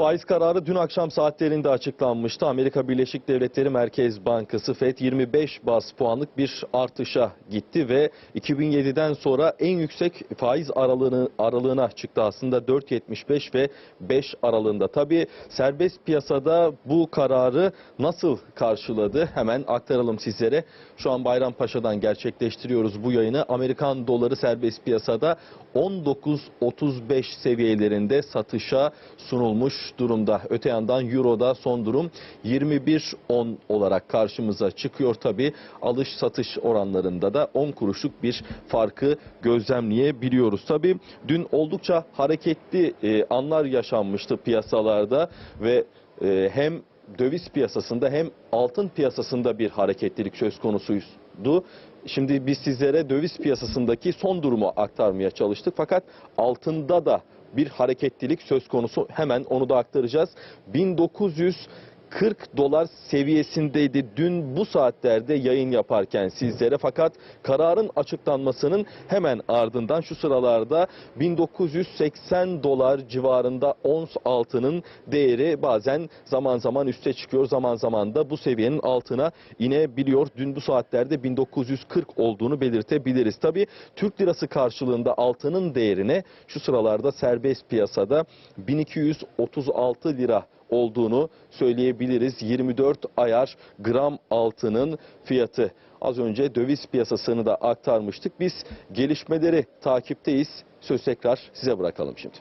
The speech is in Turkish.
Faiz kararı dün akşam saatlerinde açıklanmıştı. Amerika Birleşik Devletleri Merkez Bankası FED 25 bas puanlık bir artışa gitti ve 2007'den sonra en yüksek faiz aralığını, aralığına çıktı aslında 4.75 ve 5 aralığında. Tabii serbest piyasada bu kararı nasıl karşıladı hemen aktaralım sizlere. Şu an Bayrampaşa'dan gerçekleştiriyoruz bu yayını. Amerikan doları serbest piyasada 19.35 seviyelerinde satışa sunulmuş durumda. Öte yandan Euro'da son durum 21.10 olarak karşımıza çıkıyor tabi. Alış satış oranlarında da 10 kuruşluk bir farkı gözlemleyebiliyoruz. Tabi dün oldukça hareketli e, anlar yaşanmıştı piyasalarda ve e, hem döviz piyasasında hem altın piyasasında bir hareketlilik söz konusuydu. Şimdi biz sizlere döviz piyasasındaki son durumu aktarmaya çalıştık. Fakat altında da bir hareketlilik söz konusu. Hemen onu da aktaracağız. 1940 dolar seviyesindeydi dün bu saatlerde yayın yaparken sizlere. Fakat kararın açıklanmasının hemen ardından şu sıralarda 1980 dolar civarında ons altının değeri bazen zaman zaman üste çıkıyor. Zaman zaman da bu seviyenin altına inebiliyor. Dün bu saatlerde 1940 olduğunu belirtebiliriz. Tabii Türk lirası karşılığında altının değerine şu sıralarda serbest piyasada 1236 lira olduğunu söyleyebiliriz. 24 ayar gram altının fiyatı. Az önce döviz piyasasını da aktarmıştık. Biz gelişmeleri takipteyiz. Söz tekrar size bırakalım şimdi.